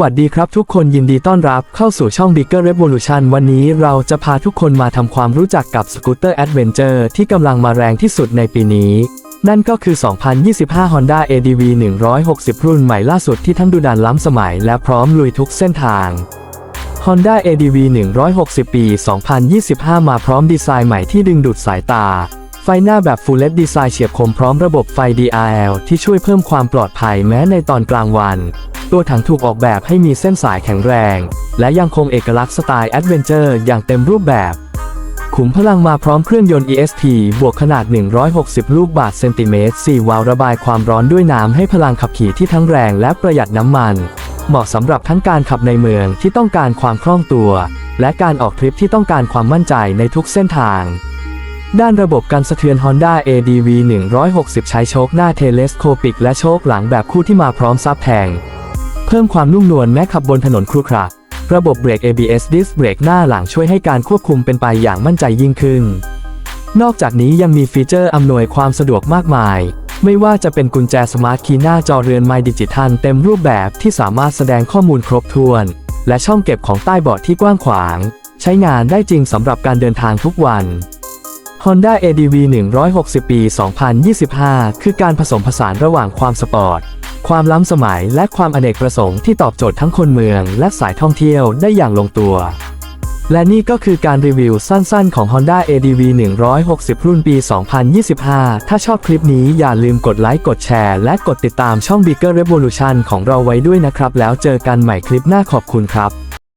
วัสดีครับทุกคนยินดีต้อนรับเข้าสู่ช่อง Bigger Revolution วันนี้เราจะพาทุกคนมาทำความรู้จักกับสกูตเตอร์แอดเวนเจอร์ที่กำลังมาแรงที่สุดในปีนี้ นั่นก็คือ 2025 Honda ADV 160 รุ่นใหม่ล่าสุดที่ทั้งดูดันล้ำสมัยและพร้อมลุยทุกเส้นทาง Honda ADV 160 ปี 2025 มาพร้อมดีไซน์ใหม่ที่ดึงดูดสายตา ไฟหน้าแบบ Full LED ดีไซน์เฉียบคมพร้อมระบบไฟ DRL ที่ช่วยเพิ่มความปลอดภัยแม้ในตอนกลางวัน ตัวถังถูกออกแบบให้มีเส้นสายแข็งแรง และยังคงเอกลักษณ์สไตล์แอดเวนเจอร์อย่างเต็มรูปแบบ ขุมพลังมาพร้อมเครื่องยนต์ ESP บวกขนาด 160 ลูกบาศก์เซนติเมตร 4 วาล์วระบายความร้อนด้วยน้ำให้พลังขับขี่ที่ทั้งแรงและประหยัดน้ำมัน เหมาะสำหรับทั้งการขับในเมืองที่ต้องการความคล่องตัว และการออกทริปที่ต้องการความมั่นใจในทุกเส้นทางด้านระบบการสะเทือน Honda ADV 160 ใช้โชคหน้าเทเลสโคปิกและโชคหลังแบบคู่ที่มาพร้อมซับแทง เพิ่มความนุ่มนวลแม้ขับบนถนนครุขระระบบเบรก ABS Disc เบรกหน้าหลังช่วยให้การควบคุมเป็นไปอย่างมั่นใจยิ่งขึ้น นอกจากนี้ยังมีฟีเจอร์อำนวยความสะดวกมากมาย ไม่ว่าจะเป็นกุญแจสมาร์ทคีย์หน้าจอเรือนไมดิจิทัลเต็มรูปแบบที่สามารถแสดงข้อมูลครบถ้วน และช่องเก็บของใต้เบาะที่กว้างขวาง ใช้งานได้จริงสำหรับการเดินทางทุกวัน Honda ADV 160 ปี 2025 คือการผสมผสานระหว่างความสปอร์ต ความล้ำสมัยและความอเนกประสงค์ที่ตอบโจทย์ทั้งคนเมืองและสายท่องเที่ยวได้อย่างลงตัว และนี่ก็คือการรีวิวสั้นๆ ของ Honda ADV 160 รุ่นปี 2025 ถ้าชอบคลิปนี้อย่าลืมกดไลค์ กดแชร์ และกดติดตามช่อง Bigger Revolution ของเราไว้ด้วยนะครับ แล้วเจอกันใหม่คลิปหน้าขอบคุณครับ